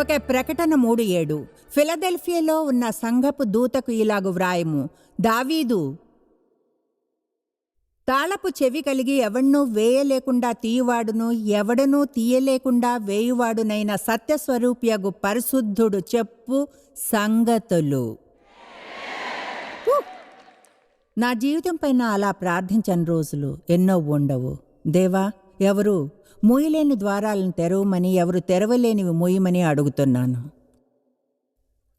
ఒక ప్రకటన మూడు ఏడు. ఫిలదెల్ఫియాలో ఉన్న సంఘపు దూతకు ఇలాగు వ్రాయము. దావీదు తాళపు చెవి కలిగి ఎవణ్ణూ వేయలేకుండా తీయువాడును ఎవడనూ తీయలేకుండా వేయువాడునైన సత్యస్వరూప్యగు పరిశుద్ధుడు చెప్పు సంగతులు. నా జీవితంపైన అలా ప్రార్థించని రోజులు ఎన్నో ఉండవు. దేవా ఎవరు మూయలేని ద్వారాలను తెరవమని ఎవరు తెరవలేనివి మూయమని అడుగుతున్నాను.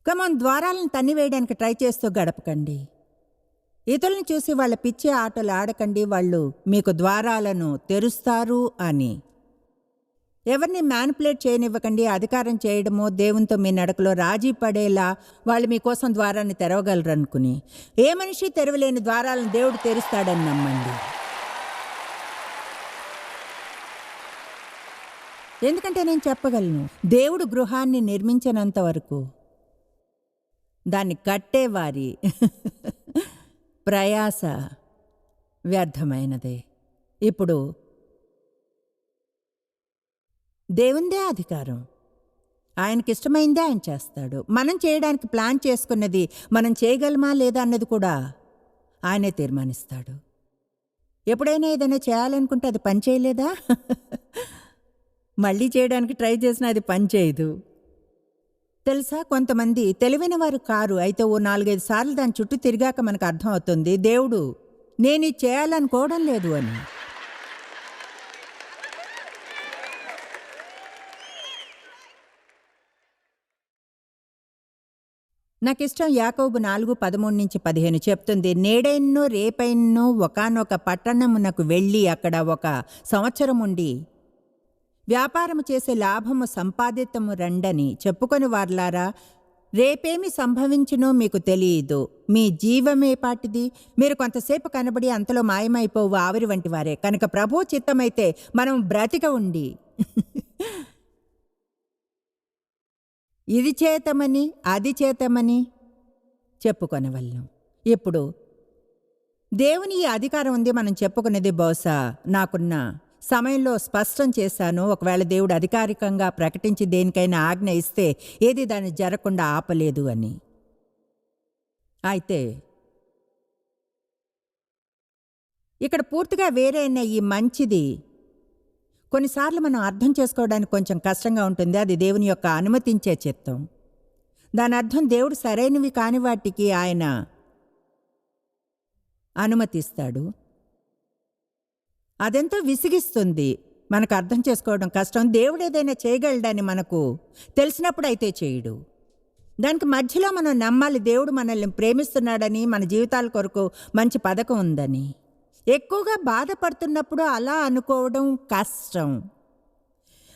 కమన్ ద్వారాలను తన్నివేయడానికి ట్రై చేస్తూ గడపకండి. ఇతరులను చూసి వాళ్ళ పిచ్చే ఆటలు ఆడకండి వాళ్ళు మీకు ద్వారాలను తెరుస్తారు అని. ఎవరిని మ్యానిపులేట్ చేయనివ్వకండి అధికారం చేయడమో దేవునితో మీ నడకలో రాజీ పడేలా వాళ్ళు మీకోసం ద్వారాన్ని తెరవగలరు అనుకుని ఏ మనిషి తెరవలేని ద్వారాలను దేవుడు తెరుస్తాడని నమ్మండి. ఎందుకంటే నేను చెప్పగలను దేవుడు గృహాన్ని నిర్మించినంత వరకు దాన్ని కట్టేవారి ప్రయాస వ్యర్థమైనదే. ఇప్పుడు దేవుందే అధికారం. ఆయనకిష్టమైందే ఆయన చేస్తాడు. మనం చేయడానికి ప్లాన్ చేసుకున్నది మనం చేయగలమా లేదా అన్నది కూడా ఆయనే తీర్మానిస్తాడు. ఎప్పుడైనా ఏదైనా చేయాలనుకుంటే అది పని చేయలేదా? మళ్ళీ చేయడానికి ట్రై చేసినా అది పనిచేయదు తెలుసా? కొంతమంది తెలివైన వారు కారు అయితే ఓ నాలుగైదు సార్లు దాని చుట్టూ తిరిగాక మనకు అర్థం అవుతుంది దేవుడు నేను ఇది చేయాలనుకోవడం లేదు అని. నాకు ఇష్టం యాకోబు నాలుగు పదమూడు నుంచి పదిహేను చెప్తుంది నేడైన్నో రేపైన్నో ఒకనొక పట్టణమునకు వెళ్ళి అక్కడ ఒక సంవత్సరం ఉండి వ్యాపారము చేసే లాభము సంపాదితము రండని చెప్పుకొని వార్లారా రేపేమి సంభవించునో మీకు తెలియదు. మీ జీవమే పాటిది. మీరు కొంతసేపు కనబడి అంతలో మాయమైపోవు ఆవిరి వంటి వారే. కనుక ప్రభు చిత్తమైతే మనం బ్రతిక ఉండి. ఇది చేతమని అది చేతమని చెప్పుకొనవలను. ఇప్పుడు దేవుని ఈ అధికారం ఉంది మనం చెప్పుకునేది బహుశా నాకున్న సమయంలో స్పష్టం చేశాను. ఒకవేళ దేవుడు అధికారికంగా ప్రకటించి దేనికైనా ఆజ్ఞ ఇస్తే ఏది దాన్ని జరగకుండా ఆపలేదు అని. అయితే ఇక్కడ పూర్తిగా వేరైన ఈ మంచిది కొన్నిసార్లు మనం అర్థం చేసుకోవడానికి కొంచెం కష్టంగా ఉంటుంది. అది దేవుని యొక్క అనుమతించే చిత్తం. దాని అర్థం దేవుడు సరైనవి కాని వాటికి ఆయన అనుమతిస్తాడు. అదెంతో విసిగిస్తుంది. మనకు అర్థం చేసుకోవడం కష్టం. దేవుడు ఏదైనా చేయగలడని మనకు తెలిసినప్పుడు అయితే చేయడు. దానికి మధ్యలో మనం నమ్మాలి దేవుడు మనల్ని ప్రేమిస్తున్నాడని మన జీవితాల కొరకు మంచి పథకం ఉందని. ఎక్కువగా బాధపడుతున్నప్పుడు అలా అనుకోవడం కష్టం.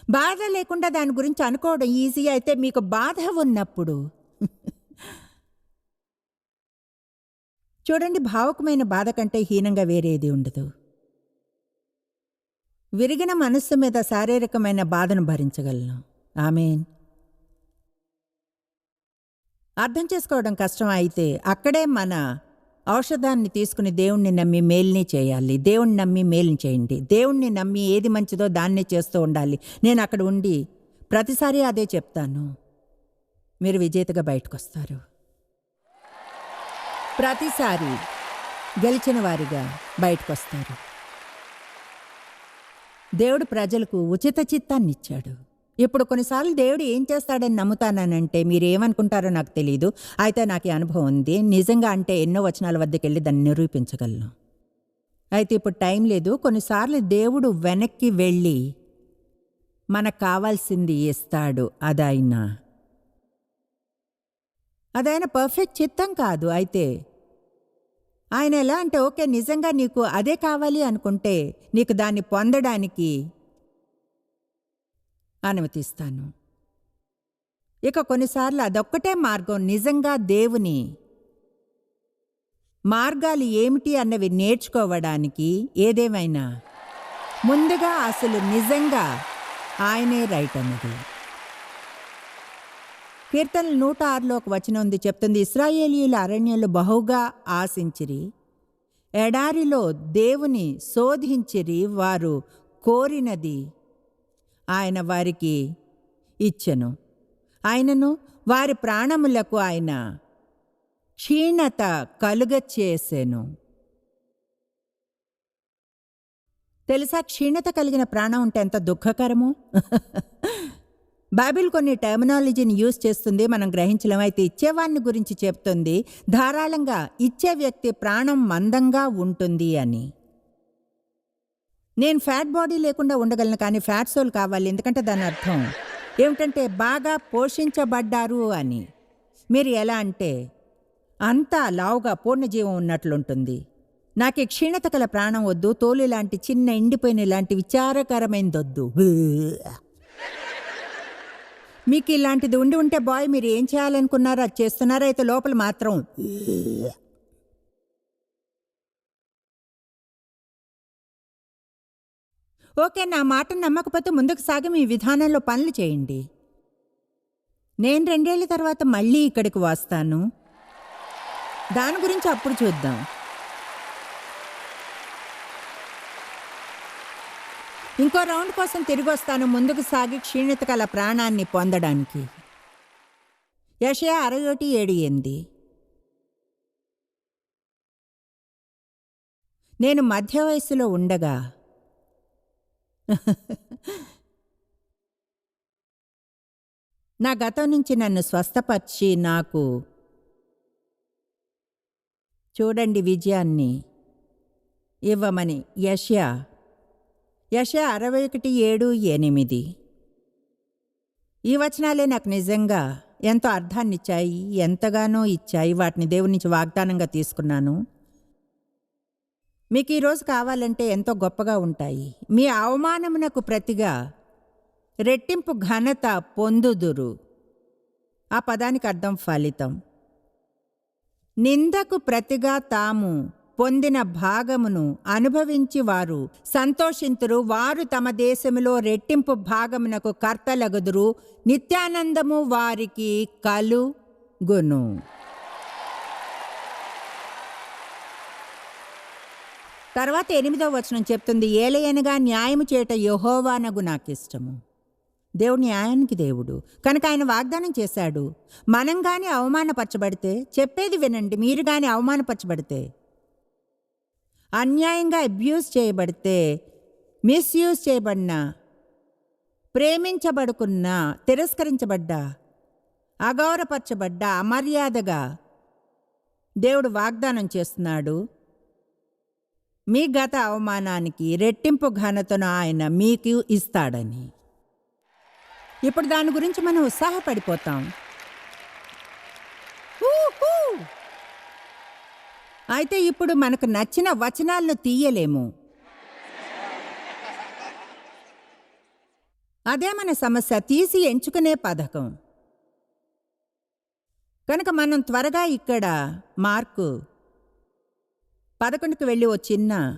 బాధ లేకుండా దాని గురించి అనుకోవడం ఈజీ అయితే మీకు బాధ ఉన్నప్పుడు. చూడండి భావకమైన బాధ కంటే హీనంగా వేరేది ఉండదు. విరిగిన మనస్సు మీద శారీరకమైన బాధను భరించగలను. ఆమెన్. అర్థం చేసుకోవడం కష్టం అయితే అక్కడే మన ఔషధాన్ని తీసుకుని దేవుణ్ణి నమ్మి మేల్ని చేయాలి. దేవుణ్ణి నమ్మి మేల్ని చేయండి. దేవుణ్ణి నమ్మి ఏది మంచిదో దాన్నే చేస్తూ ఉండాలి. నేను అక్కడ ఉండి ప్రతిసారి అదే చెప్తాను. మీరు విజేతగా బయటకు వస్తారు ప్రతిసారి గెలిచిన వారిగా బయటకు వస్తారు దేవుడు ప్రజలకు ఉచిత చిత్తాన్ని ఇచ్చాడు ఇప్పుడు కొన్నిసార్లు దేవుడు ఏం చేస్తాడని నమ్ముతానంటే మీరు ఏమనుకుంటారో నాకు తెలియదు అయితే నాకు అనుభవం ఉంది. నిజంగా అంటే ఎన్నో వచనాల వద్దకు వెళ్ళి దాన్ని నిరూపించగలను. అయితే ఇప్పుడు టైం లేదు. కొన్నిసార్లు దేవుడు వెనక్కి వెళ్ళి మనకు కావాల్సింది ఇస్తాడు. అదైనా. అదైనా పర్ఫెక్ట్ చిత్తం కాదు. అయితే ఆయన ఎలా అంటే ఓకే నిజంగా నీకు అదే కావాలి అనుకుంటే నీకు దాన్ని పొందడానికి అనుమతిస్తాను. ఇక కొన్నిసార్లు అదొక్కటే మార్గం నిజంగా దేవుని మార్గాలు ఏమిటి అన్నవి నేర్చుకోవడానికి ఏదేమైనా ముందుగా అసలు నిజంగా ఆయనే రైట్ అన్నది. కీర్తనలు నూట ఆరులో ఒక వచనం ఉంది. చెప్తుంది ఇస్రాయేలీయుల అరణ్యంలో బహుగా ఆశించిరి. ఎడారిలో దేవుని శోధించిరి వారు కోరినది ఆయన వారికి ఇచ్చెను. ఆయనను వారి ప్రాణములకు ఆయన క్షీణత కలుగచేసెను తెలుసా క్షీణత కలిగిన ప్రాణం ఉంటే ఎంత దుఃఖకరము? బైబిల్ కొన్ని టెర్మినాలజీని యూజ్ చేస్తుంది మనం గ్రహించడం అయితే ఇచ్చేవాడిని గురించి చెప్తుంది ధారాళంగా ఇచ్చే వ్యక్తి ప్రాణం మందంగా ఉంటుంది అని. నేను ఫ్యాట్ బాడీ లేకుండా ఉండగలను కానీ ఫ్యాట్ సోల్ కావాలి ఎందుకంటే దాని అర్థం ఏమిటంటే బాగా పోషించబడ్డారు అని. మీరు ఎలా అంటే అంతా లావుగా పూర్ణజీవం ఉన్నట్లుంటుంది. నాకు క్షీణత గల ప్రాణం వద్దు తోలు లాంటి చిన్న ఎండిపోయిన ఇలాంటి విచారకరమైనదొద్దు మీకు ఇలాంటిది ఉండి ఉంటే బాయ్ మీరు ఏం చేయాలనుకున్నారో అది చేస్తున్నారా? అయితే లోపల మాత్రం. ఓకే నా మాట నమ్మకపోతే ముందుకు సాగి మీ విధానంలో పనులు చేయండి. నేను రెండేళ్ళ తర్వాత మళ్ళీ ఇక్కడికి వస్తాను. దాని గురించి అప్పుడు చూద్దాం. ఇంకో రౌండ్ కోసం తిరిగి వస్తాను. ముందుకు సాగి క్షీణత గల ప్రాణాన్ని పొందడానికి. యషయా అరవై ఒకటి ఏడు ఎనిమిది నేను మధ్య వయస్సులో ఉండగా నా గతం నుంచి నన్ను స్వస్థపరిచి నాకు చూడండి విజయాన్ని ఇవ్వమని యష్యా యశ అరవై ఒకటి ఏడు ఎనిమిది. ఈ వచనాలే నాకు నిజంగా ఎంతో అర్థాన్నిచ్చాయి ఎంతగానో ఇచ్చాయి. వాటిని దేవుని నుంచి వాగ్దానంగా తీసుకున్నాను. మీకు ఈరోజు కావాలంటే ఎంతో గొప్పగా ఉంటాయి. మీ అవమానమునకు ప్రతిగా రెట్టింపు ఘనత పొందుదురు. ఆ పదానికి అర్థం ఫలితం. నిందకు ప్రతిగా తాము పొందిన భాగమును అనుభవించి వారు సంతోషింతురు. వారు తమ దేశములో రెట్టింపు భాగమునకు కర్తలగుదురు. నిత్యానందము వారికి కలుగును. తర్వాత ఎనిమిదవ వచనం చెప్తుంది. ఏలయనగా న్యాయము చేయట యహోవానగు నాకిష్టము. దేవుడు న్యాయానికి దేవుడు. కనుక ఆయన వాగ్దానం చేశాడు. మనం కానీ అవమానపరచబడితే చెప్పేది వినండి. మీరు కానీ అవమానపరచబడితే అన్యాయంగా అబ్యూస్ చేయబడితే మిస్యూజ్ చేయబడిన ప్రేమించబడుకున్న తిరస్కరించబడ్డా అగౌరపరచబడ్డా అమర్యాదగా దేవుడు వాగ్దానం చేస్తున్నాడు. మీ గత అవమానానికి రెట్టింపు ఘనతను ఆయన మీకు ఇస్తాడని. ఇప్పుడు దాని గురించి మనం ఉత్సాహపడిపోతాం. అయితే ఇప్పుడు మనకు నచ్చిన వచనాలను తీయలేము. అదే మన సమస్య తీసి ఎంచుకునే పథకం. కనుక మనం త్వరగా ఇక్కడ మార్కు పదకొండుకు వెళ్ళి ఓ చిన్న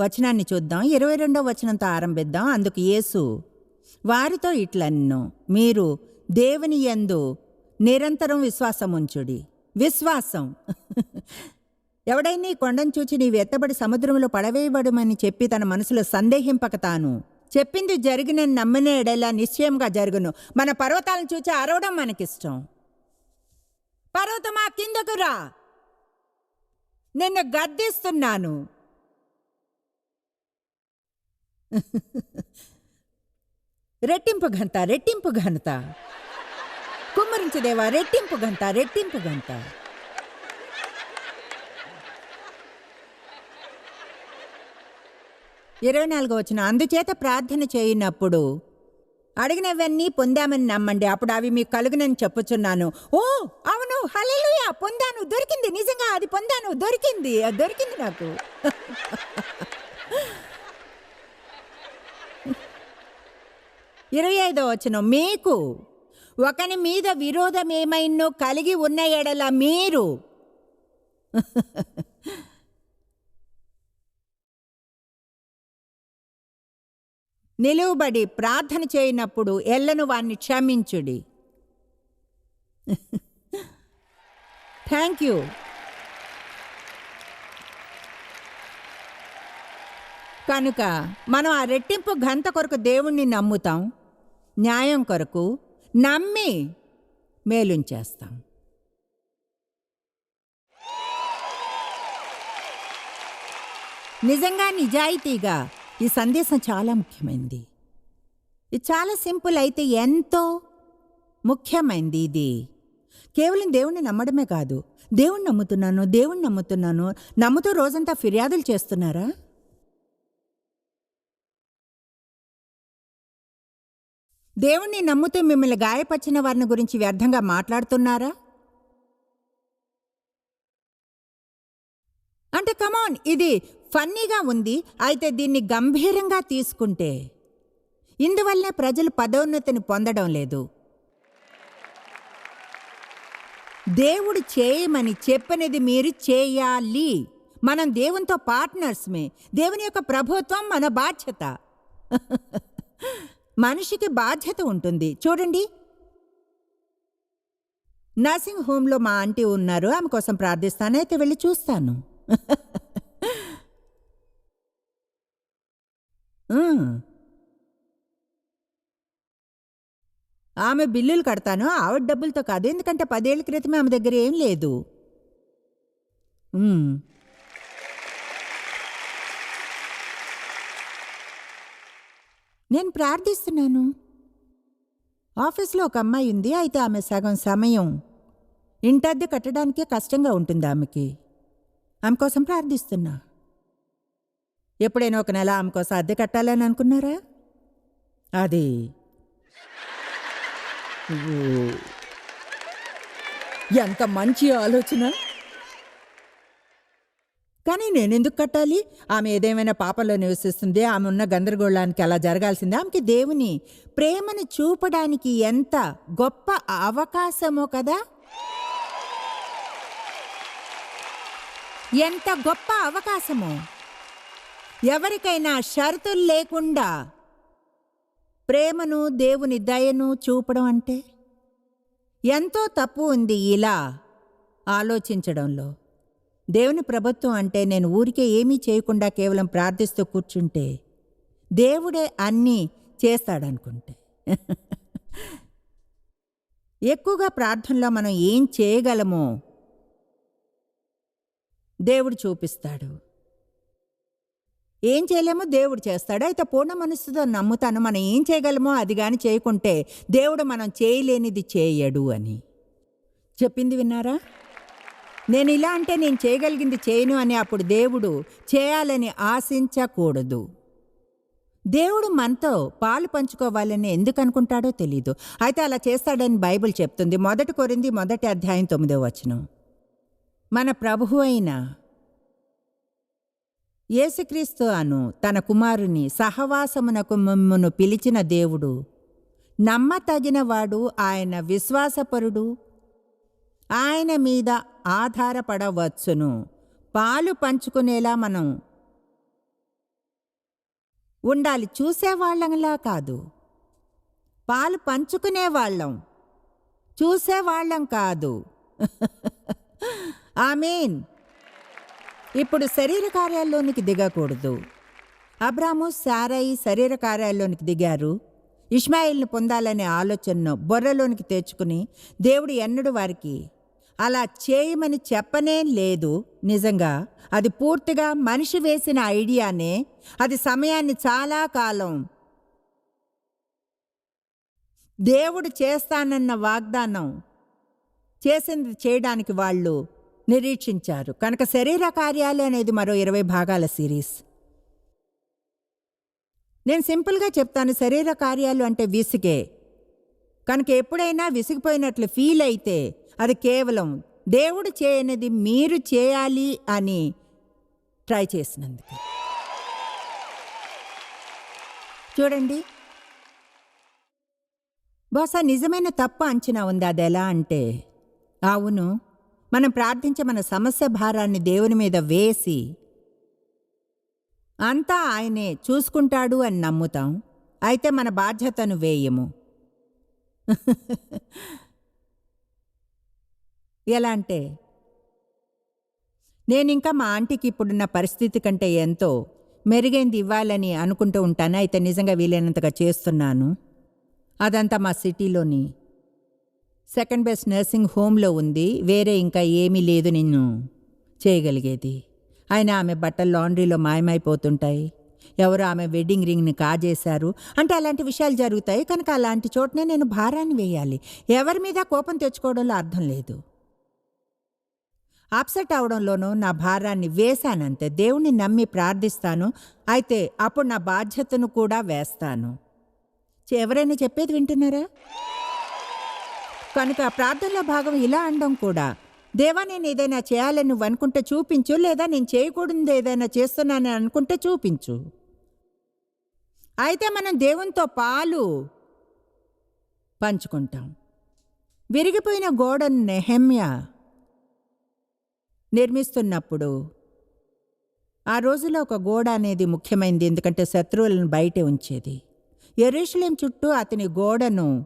వచనాన్ని చూద్దాం. ఇరవై రెండో వచనంతో ఆరంభిద్దాం. అందుకు యేసు వారితో ఇట్లన్ను మీరు దేవుని యందు నిరంతరం విశ్వాసముంచుడి. విశ్వాసం. ఎవడైనా ఈ కొండను చూచి నీవు ఎత్తబడి సముద్రంలో పడవేయబడమని చెప్పి తన మనసులో సందేహింపక తాను. చెప్పింది జరిగిన నమ్మినెడెలా నిశ్చయంగా జరుగును. మన పర్వతాలను చూచి అరవడం మనకిష్టం. పర్వతమా కిందకు రా. నిన్ను గద్దిస్తున్నాను. రెట్టింపు గంట రెట్టింపు ఘనత. కుమ్మరించదేవా రెట్టింపు గంట రెట్టింపు గంట ఇరవై నాలుగు వచ్చిన అందుచేత ప్రార్థన చేయనప్పుడు అడిగినవన్నీ పొందామని నమ్మండి. అప్పుడు అవి మీకు కలుగునని చెప్పుచున్నాను. ఓ అవును హల్లెలూయా పొందాను దొరికింది. నిజంగా అది పొందాను దొరికింది అది దొరికింది నాకు. ఇరవై ఐదో వచ్చిన మీకు ఒకని మీద విరోధం ఏమైనో కలిగి ఉన్న ఎడల మీరు నిలువబడి ప్రార్థన చేయనప్పుడు ఎల్లను వాణ్ణి క్షమించుడి. థ్యాంక్ యూ కనుక మనం ఆ రెట్టింపు గంత కొరకు దేవుణ్ణి నమ్ముతాం న్యాయం కొరకు నమ్మి మేలుంచేస్తాం నిజంగా నిజాయితీగా ఈ సందేశం చాలా ముఖ్యమైనది ఇది చాలా సింపుల్ అయితే ఎంతో ముఖ్యమైనది ఇది. కేవలం దేవుణ్ణి నమ్మడమే కాదు. దేవుణ్ణి నమ్ముతున్నాను దేవుణ్ణి నమ్ముతున్నాను. నమ్ముతూ రోజంతా ఫిర్యాదులు చేస్తున్నారా? దేవుణ్ణి నమ్ముతూ మిమ్మల్ని గాయపరిచిన వారిని గురించి వ్యర్థంగా మాట్లాడుతున్నారా? అంటే కమాన్ ఇది ఫన్నీగా ఉంది. అయితే దీన్ని గంభీరంగా తీసుకుంటే ఇందువల్లే ప్రజలు పదోన్నతిని పొందడం లేదు. దేవుడు చేయమని చెప్పినది మీరు చేయాలి. మనం దేవునితో పార్ట్నర్స్మే దేవుని యొక్క ప్రభుత్వం మన బాధ్యత. మనిషికి బాధ్యత ఉంటుంది. చూడండి. నర్సింగ్ హోమ్లో మా ఆంటీ ఉన్నారు. ఆమె కోసం ప్రార్థిస్తాను. అయితే వెళ్ళి చూస్తాను. ఆమె బిల్లులు కడతాను ఆవిడ డబ్బులతో కాదు. ఎందుకంటే పదేళ్ళ క్రితమే ఆమె దగ్గర ఏం లేదు. నేను ప్రార్థిస్తున్నాను. ఆఫీస్లో ఒక అమ్మాయి ఉంది అయితే ఆమె సగం సమయం. ఇంటద్దె కట్టడానికే కష్టంగా ఉంటుంది ఆమెకి. ఆమె కోసం ప్రార్థిస్తున్నా. ఎప్పుడైనా ఒక నెల ఆమె కోసం అద్దె కట్టాలని అనుకున్నారా? అది. ఎంత మంచి ఆలోచన. కానీ నేనెందుకు కట్టాలి? ఆమె ఏదేమైనా పాపంలో నివసిస్తుంది ఆమె ఉన్న గందరగోళానికి అలా జరగాల్సిందే. ఆమెకి దేవుని ప్రేమను చూపడానికి ఎంత గొప్ప అవకాశమో కదా. ఎంత గొప్ప అవకాశమో? ఎవరికైనా షరతులు లేకుండా ప్రేమను దేవుని దయను చూపడం అంటే ఎంతో తప్పు ఉంది ఇలా ఆలోచించడంలో. దేవుని ప్రభుత్వం అంటే నేను ఊరికే ఏమీ చేయకుండా కేవలం ప్రార్థిస్తూ కూర్చుంటే దేవుడే అన్నీ చేస్తాడనుకుంటే. ఎక్కువగా ప్రార్థనలో మనం ఏం చేయగలమో దేవుడు చూపిస్తాడు. ఏం చేయలేమో దేవుడు చేస్తాడు. అయితే పూర్ణ మనస్సుతో నమ్ముతాను. మనం ఏం చేయగలమో అది కానీ చేయకుంటే దేవుడు మనం చేయలేనిది చేయడు అని. చెప్పింది విన్నారా? నేను ఇలా అంటే నేను చేయగలిగింది చేయను అని అప్పుడు దేవుడు చేయాలని ఆశించకూడదు. దేవుడు మనతో పాలు పంచుకోవాలని ఎందుకు అనుకుంటాడో తెలీదు. అయితే అలా చేస్తాడని బైబిల్ చెప్తుంది. మొదటి కొరింది మొదటి అధ్యాయం తొమ్మిదో వచనం. మన ప్రభు అయిన యేసుక్రీస్తు అను తన కుమారుని సహవాసమునకు మిమ్మును పిలిచిన దేవుడు నమ్మతగినవాడు ఆయన విశ్వాసపరుడు ఆయన మీద ఆధారపడవచ్చును. పాలు పంచుకునేలా మనం ఉండాలి. చూసేవాళ్ళంలా కాదు. పాలు పంచుకునేవాళ్ళం. చూసేవాళ్ళం కాదు. ఆమెన్. ఇప్పుడు శరీర కార్యాల్లోనికి దిగకూడదు. అబ్రాము సారాయి శరీర కార్యాల్లోనికి దిగారు. ఇష్మాయిల్ని పొందాలనే ఆలోచనను బొర్రలోనికి తెచ్చుకుని దేవుడు ఎన్నడు వారికి అలా చేయమని చెప్పనే లేదు. నిజంగా అది పూర్తిగా మనిషి వేసిన ఐడియానే. అది సమయాన్ని చాలా కాలం దేవుడు చేస్తానన్న వాగ్దానం చేసింది చేయడానికి వాళ్ళు నిరీక్షించారు. కనుక శరీర కార్యాలు అనేది మరో ఇరవై భాగాల సిరీస్. నేను సింపుల్గా చెప్తాను శరీర కార్యాలు అంటే విసిగే. కనుక ఎప్పుడైనా విసిగిపోయినట్లు ఫీల్ అయితే అది కేవలం దేవుడు చేయనిది మీరు చేయాలి అని ట్రై చేసినందుకు. చూడండి. బహుశా నిజమైన తప్పు అంచనా ఉంది అది ఎలా అంటే అవును. మనం ప్రార్థించే మన సమస్య భారాన్ని దేవుని మీద వేసి అంతా ఆయనే చూసుకుంటాడు అని నమ్ముతాం. అయితే మన బాధ్యతను వేయము. ఎలా అంటే నేనింకా మా ఆంటీకి ఇప్పుడున్న పరిస్థితి కంటే ఎంతో మెరుగైంది ఇవ్వాలని అనుకుంటూ ఉంటాను. అయితే నిజంగా వీలైనంతగా చేస్తున్నాను. అదంతా మా సిటీలోని సెకండ్ బెస్ట్ నర్సింగ్ హోమ్లో ఉంది. వేరే ఇంకా ఏమీ లేదు నిన్ను. చేయగలిగేది. అయినా ఆమె బట్టలు లాండ్రీలో మాయమైపోతుంటాయి. ఎవరు ఆమె వెడ్డింగ్ రింగ్ని కాజేశారు. అంటే అలాంటి విషయాలు జరుగుతాయి. కనుక అలాంటి చోటనే నేను భారాన్ని వేయాలి. ఎవరి మీద కోపం తెచ్చుకోవడంలో అర్థం లేదు. అప్సెట్ అవడంలోనూ నా భారాన్ని వేశానంతే. దేవుణ్ణి నమ్మి ప్రార్థిస్తాను. అయితే అప్పుడు నా బాధ్యతను కూడా వేస్తాను. ఎవరైనా చెప్పేది వింటున్నారా? కనుక ప్రార్థనలో భాగం ఇలా అనడం కూడా దేవా నేను ఏదైనా చేయాలని నువ్వు అనుకుంటే చూపించు లేదా నేను చేయకూడదు ఏదైనా చేస్తున్నానని అనుకుంటే చూపించు. అయితే మనం దేవునితో పాలు పంచుకుంటాం. విరిగిపోయిన గోడను నెహమ్య నిర్మిస్తున్నప్పుడు ఆ రోజులో ఒక గోడ అనేది ముఖ్యమైనది ఎందుకంటే శత్రువులను బయటే ఉంచేది. ఎరుషులేం చుట్టూ అతని గోడను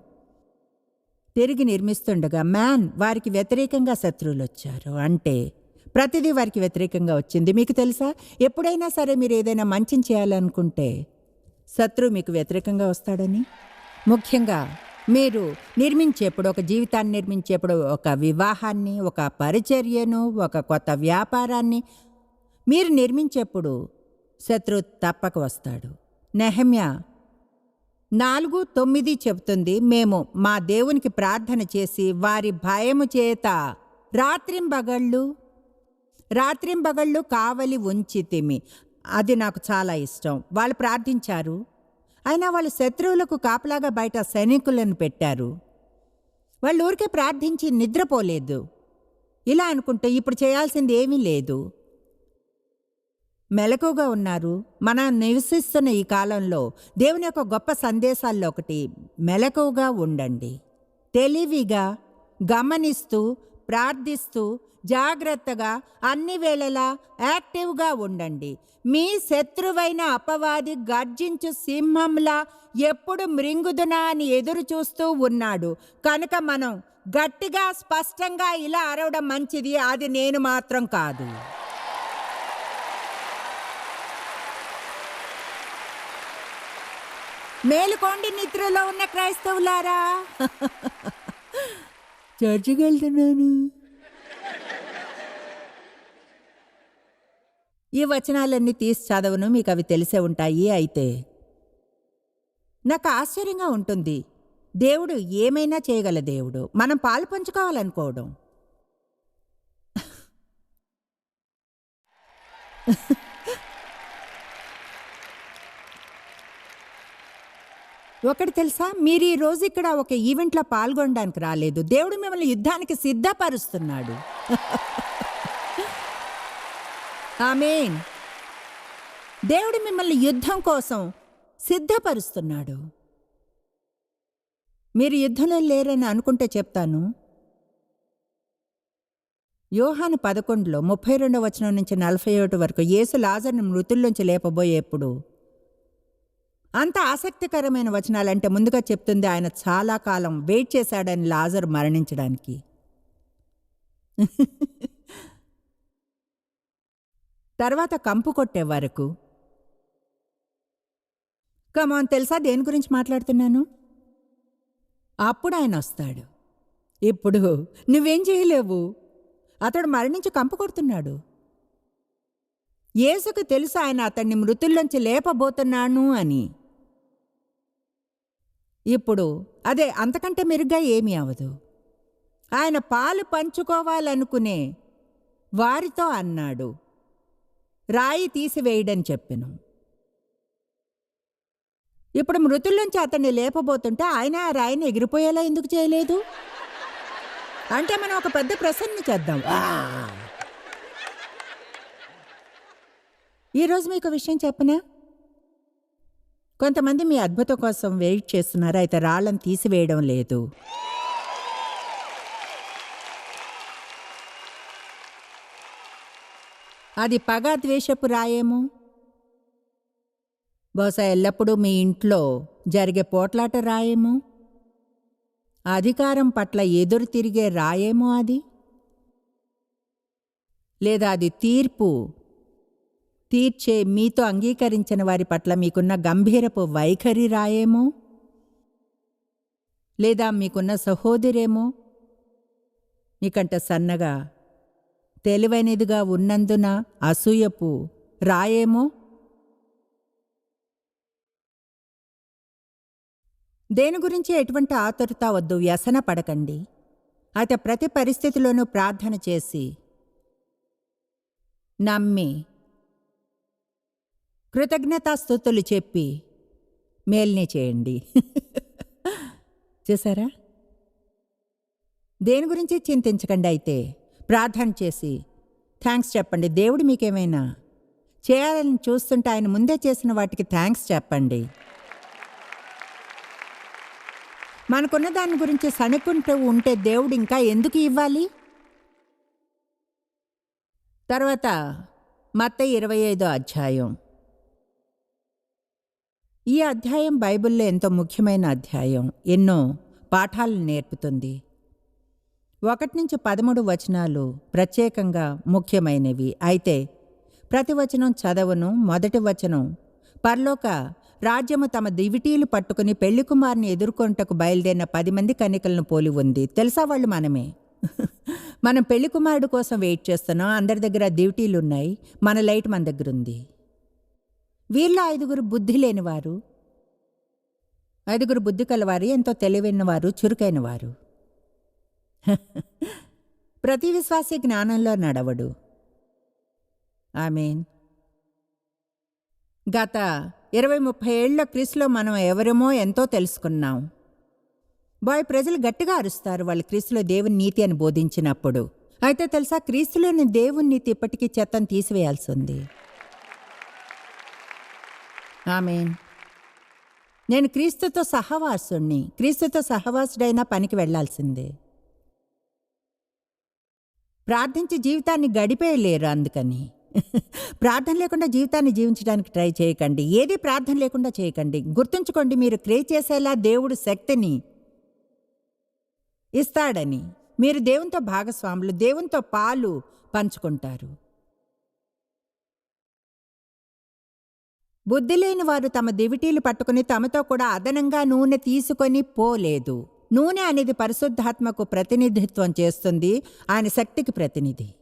తిరిగి నిర్మిస్తుండగా మ్యాన్ వారికి వ్యతిరేకంగా శత్రువులు వచ్చారు అంటే ప్రతిదీ వారికి వ్యతిరేకంగా వచ్చింది. మీకు తెలుసా? ఎప్పుడైనా సరే మీరు ఏదైనా మంచిని చేయాలనుకుంటే శత్రువు మీకు వ్యతిరేకంగా వస్తాడని. ముఖ్యంగా మీరు నిర్మించేప్పుడు ఒక జీవితాన్ని నిర్మించేప్పుడు ఒక వివాహాన్ని ఒక పరిచర్యను ఒక కొత్త వ్యాపారాన్ని మీరు నిర్మించేప్పుడు శత్రువు తప్పక వస్తాడు. నెహమ్య నాలుగు తొమ్మిది చెబుతుంది మేము మా దేవునికి ప్రార్థన చేసి వారి భయము చేత రాత్రింబగళ్ళు రాత్రింబగళ్ళు కావలి ఉంచితిమి. అది నాకు చాలా ఇష్టం. వాళ్ళు ప్రార్థించారు. అయినా వాళ్ళు శత్రువులకు కాపలాగా బయట సైనికులను పెట్టారు. వాళ్ళు ఊరికే ప్రార్థించి నిద్రపోలేదు. ఇలా అనుకుంటే ఇప్పుడు చేయాల్సింది ఏమీ లేదు. మెలకుగా ఉన్నారు. మనం నివసిస్తున్న ఈ కాలంలో దేవుని యొక్క గొప్ప సందేశాల్లో ఒకటి మెలకుగా ఉండండి. తెలివిగా గమనిస్తూ ప్రార్థిస్తూ జాగ్రత్తగా అన్ని వేళలా యాక్టివ్గా ఉండండి. మీ శత్రువైన అపవాది గర్జించు సింహంలా ఎప్పుడు మృంగుదునా అని ఎదురు చూస్తూ ఉన్నాడు. కనుక మనం గట్టిగా స్పష్టంగా ఇలా అరవడం మంచిది. అది నేను మాత్రం కాదు. మేలుకోండి నిద్రలో ఉన్న క్రైస్తవులారా. చర్చికి వెళ్తున్నాను. ఈ వచనాలన్నీ తీసి చదవను మీకు అవి తెలిసే ఉంటాయి అయితే. నాకు ఆశ్చర్యంగా ఉంటుంది. దేవుడు ఏమైనా చేయగల దేవుడు. మనం పాలు పంచుకోవాలనుకోవడం. ఒకటి తెలుసా? మీరు ఈ రోజు ఇక్కడ ఒక ఈవెంట్లో పాల్గొనడానికి రాలేదు. దేవుడు మిమ్మల్ని యుద్ధానికి సిద్ధపరుస్తున్నాడు. ఆమెన్. దేవుడు మిమ్మల్ని యుద్ధం కోసం సిద్ధపరుస్తున్నాడు. మీరు యుద్ధంలో లేరని అనుకుంటే చెప్తాను. యోహాను పదకొండులో ముప్పై రెండవ వచనం నుంచి నలభై ఒకటి వరకు యేసు లాజర్ని మృతుల్లోంచి లేపబోయేప్పుడు అంత ఆసక్తికరమైన వచనాలంటే ముందుగా చెప్తుంది ఆయన చాలా కాలం వెయిట్ చేశాడని లాజర్ మరణించడానికి. తర్వాత కంపు కొట్టే వరకు. కమాన్ తెలుసా దేని గురించి మాట్లాడుతున్నాను? అప్పుడు ఆయన వస్తాడు. ఇప్పుడు నువ్వేం చేయలేవు? అతడు మరణించి కంపు కొడుతున్నాడు. యేసుకు తెలుసు ఆయన అతన్ని మృతుల్లోంచి లేపబోతున్నాను అని. ఇప్పుడు అదే అంతకంటే మెరుగ్గా ఏమీ అవదు. ఆయన పాలు పంచుకోవాలనుకునే వారితో అన్నాడు. రాయి తీసివేయడని చెప్పెను. ఇప్పుడు మృతుల్లోంచి అతన్ని లేపబోతుంటే ఆయన ఆ రాయిని ఎగిరిపోయేలా ఎందుకు చేయలేదు? అంటే మనం ఒక పెద్ద ప్రసన్న చేద్దాం! ఈరోజు మీకు విషయం చెప్పనా? కొంతమంది మీ అద్భుతం కోసం వెయిట్ చేస్తున్నారు. అయితే రాళ్ళని తీసివేయడం లేదు. అది పగ ద్వేషపు రాయేమో? బహుశా ఎల్లప్పుడూ మీ ఇంట్లో జరిగే పోట్లాట రాయేమో? అధికారం పట్ల ఎదురు తిరిగే రాయేమో అది? లేదా అది తీర్పు తీర్చే మీతో అంగీకరించిన వారి పట్ల మీకున్న గంభీరపు వైఖరి రాయేమో? లేదా మీకున్న సహోదరేమో? మీకంట సన్నగా తెలివైనదిగా ఉన్నందున అసూయపు రాయేమో? దేని గురించి ఎటువంటి ఆతురత వద్దు వ్యసన పడకండి. అయితే ప్రతి పరిస్థితిలోనూ ప్రార్థన చేసి నమ్మి కృతజ్ఞతాస్థుతులు చెప్పి మేల్ని చేయండి. చూసారా? దేని గురించి చింతించకండి అయితే? ప్రార్థన చేసి థ్యాంక్స్ చెప్పండి. దేవుడు మీకేమైనా చేయాలని చూస్తుంటే ఆయన ముందే చేసిన వాటికి థ్యాంక్స్ చెప్పండి. మనకున్న దాని గురించి సనుకుంటూ ఉంటే దేవుడు ఇంకా ఎందుకు ఇవ్వాలి? తర్వాత మత్త ఇరవై ఐదో అధ్యాయం. ఈ అధ్యాయం బైబిల్లో ఎంతో ముఖ్యమైన అధ్యాయం. ఎన్నో పాఠాలను నేర్పుతుంది. ఒకటి నుంచి పదమూడు వచనాలు ప్రత్యేకంగా ముఖ్యమైనవి. అయితే ప్రతి వచనం చదవను మొదటి వచనం పర్లోక రాజ్యము తమ దివిటీలు పట్టుకుని పెళ్ళి కుమారుని ఎదుర్కొంటకు బయలుదేరిన పది మంది కన్నికలను పోలి ఉంది. తెలుసా వాళ్ళు మనమే? మనం పెళ్ళి కుమారుడు కోసం వెయిట్ చేస్తున్నాం. అందరి దగ్గర దివిటీలు ఉన్నాయి. మన లైట్ మన దగ్గర ఉంది. వీళ్ళ ఐదుగురు బుద్ధి లేనివారు ఐదుగురు బుద్ధి కలవారు ఎంతో తెలివైనవారు చురుకైనవారు. ప్రతి విశ్వాసి జ్ఞానంలో నడవడు. ఆమెన్. గత ఇరవై ముప్పై ఏళ్ళ క్రీస్తులో మనం ఎవరేమో ఎంతో తెలుసుకున్నాం. బాయ్ ప్రజలు గట్టిగా అరుస్తారు వాళ్ళు క్రీస్తులో దేవుని నీతి అని బోధించినప్పుడు. అయితే తెలుసా క్రీస్తులోని దేవుని నీతి ఇప్పటికీ చెత్తను తీసివేయాల్సి ఉంది. ఆమెన్. నేను క్రీస్తుతో సహవాసుణ్ణి. క్రీస్తుతో సహవాసుడైనా పనికి వెళ్ళాల్సిందే ప్రార్థించి జీవితాన్ని గడిపేయలేరు అందుకని. ప్రార్థన లేకుండా జీవితాన్ని జీవించడానికి ట్రై చేయకండి. ఏది ప్రార్థన లేకుండా చేయకండి. గుర్తుంచుకోండి మీరు క్రే చేసేలా దేవుడు శక్తిని ఇస్తాడని. మీరు దేవునితో భాగస్వాములు దేవునితో పాలు పంచుకుంటారు. బుద్ధి లేని వారు తమ దివిటీలు పట్టుకుని తమతో కూడా అదనంగా నూనె తీసుకొని పోలేదు. నూనె అనేది పరిశుద్ధాత్మకు ప్రతినిధిత్వం చేస్తుంది. ఆయన శక్తికి ప్రతినిధి.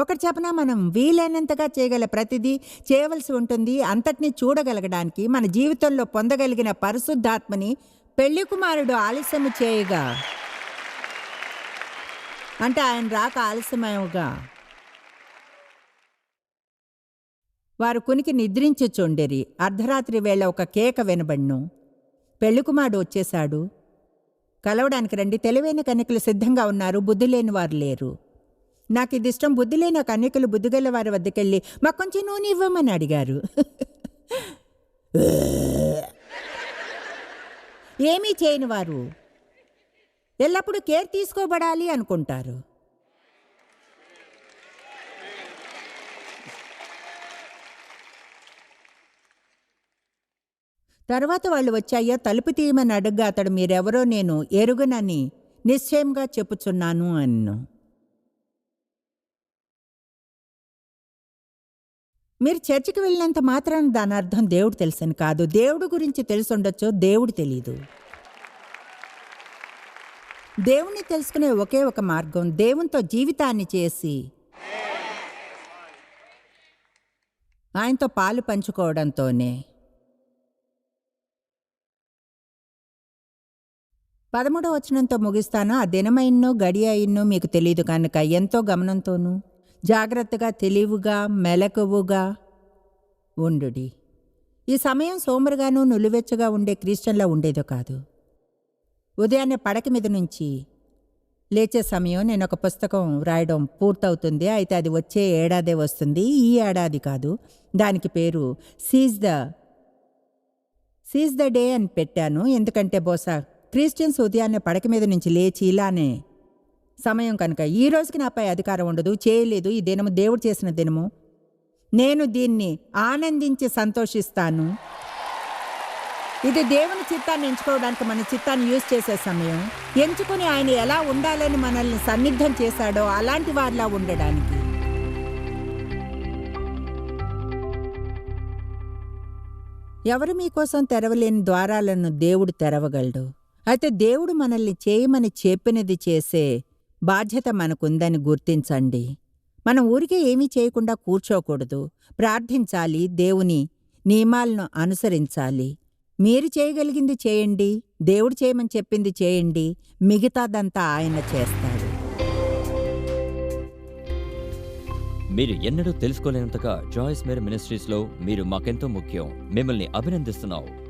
ఒకటి చెప్పన మనం? వీలైనంతగా చేయగల ప్రతిదీ చేయవలసి ఉంటుంది. అంతటినీ చూడగలగడానికి మన జీవితంలో పొందగలిగిన పరిశుద్ధాత్మని పెళ్ళి కుమారుడు ఆలస్యము చేయగా. అంటే ఆయన రాక ఆలస్యమవుగా. వారు కునికి నిద్రించుచుండెరి. అర్ధరాత్రి వేళ ఒక కేక వినబడ్ను. పెళ్ళికుమారుడు వచ్చేశాడు. కలవడానికి రండి తెలివైన కన్యకలు సిద్ధంగా ఉన్నారు బుద్ధి లేని వారు లేరు. నాకు ఇది ఇష్టం బుద్ధి లేని కన్యకలు బుద్ధిగల వారి వద్దకెళ్ళి మాకు కొంచెం నూనె ఇవ్వమని అడిగారు. ఏమీ చేయని వారు. ఎల్లప్పుడూ కేర్ తీసుకోబడాలి అనుకుంటారు. తర్వాత వాళ్ళు వచ్చాయో తలుపు తీయమని అడగ్గా అతడు మీరెవరో నేను ఎరుగనని నిశ్చయంగా చెప్పుచున్నాను అన్ను. మీరు చర్చికి వెళ్ళినంత మాత్రాన దాని అర్థం దేవుడు తెలుసని కాదు. దేవుడు గురించి తెలిసి ఉండొచ్చు దేవుడు తెలీదు. దేవుణ్ణి తెలుసుకునే ఒకే ఒక మార్గం దేవునితో జీవితాన్ని చేసి ఆయనతో పాలు పంచుకోవడంతోనే. పదమూడో వచనంతో ముగిస్తాను. ఆ దినమైన్నో గడియన్నో మీకు తెలియదు కనుక ఎంతో గమనంతోనూ జాగ్రత్తగా తెలివిగా మెలకువగా ఉండుడి. ఈ సమయం సోమరుగాను నులివెచ్చగా ఉండే క్రిస్టియన్లా ఉండేదో కాదు. ఉదయాన్నే పడక మీద నుంచి లేచే సమయం నేను ఒక పుస్తకం రాయడం పూర్తవుతుంది. అయితే అది వచ్చే ఏడాదే వస్తుంది. ఈ ఏడాది కాదు. దానికి పేరు seize the seize the day అని పెట్టాను. ఎందుకంటే బహుశా క్రిస్టియన్స్ ఉదయాన్నే పడక మీద నుంచి లేచి ఇలానే సమయం కనుక ఈ రోజుకి నాపై అధికారం ఉండదు చేయలేదు. ఈ దినము దేవుడు చేసిన దినము. నేను దీన్ని ఆనందించి సంతోషిస్తాను. ఇది దేవుని చిత్తాన్ని ఎంచుకోవడానికి మన చిత్తాన్ని యూజ్ చేసే సమయం. ఎంచుకుని ఆయన ఎలా ఉండాలని మనల్ని సన్నిద్ధం చేశాడో అలాంటి వారిలా ఉండడానికి. ఎవరు మీకోసం తెరవలేని ద్వారాలను దేవుడు తెరవగలడు? అయితే దేవుడు మనల్ని చేయమని చెప్పినది చేసే బాధ్యత మనకుందని గుర్తించండి. మనం ఊరికే ఏమీ చేయకుండా కూర్చోకూడదు. ప్రార్థించాలి దేవుని నియమాలను అనుసరించాలి. మీరు చేయగలిగింది చేయండి దేవుడు చేయమని చెప్పింది చేయండి మిగతాదంతా ఆయన చేస్తాడు. మీరు ఎన్నడూ తెలుసుకోలేనంతగా జాయిస్ మేర్ మినిస్ట్రీస్లో మీరు మాకెంతో ముఖ్యం. మిమ్మల్ని అభినందిస్తున్నాం.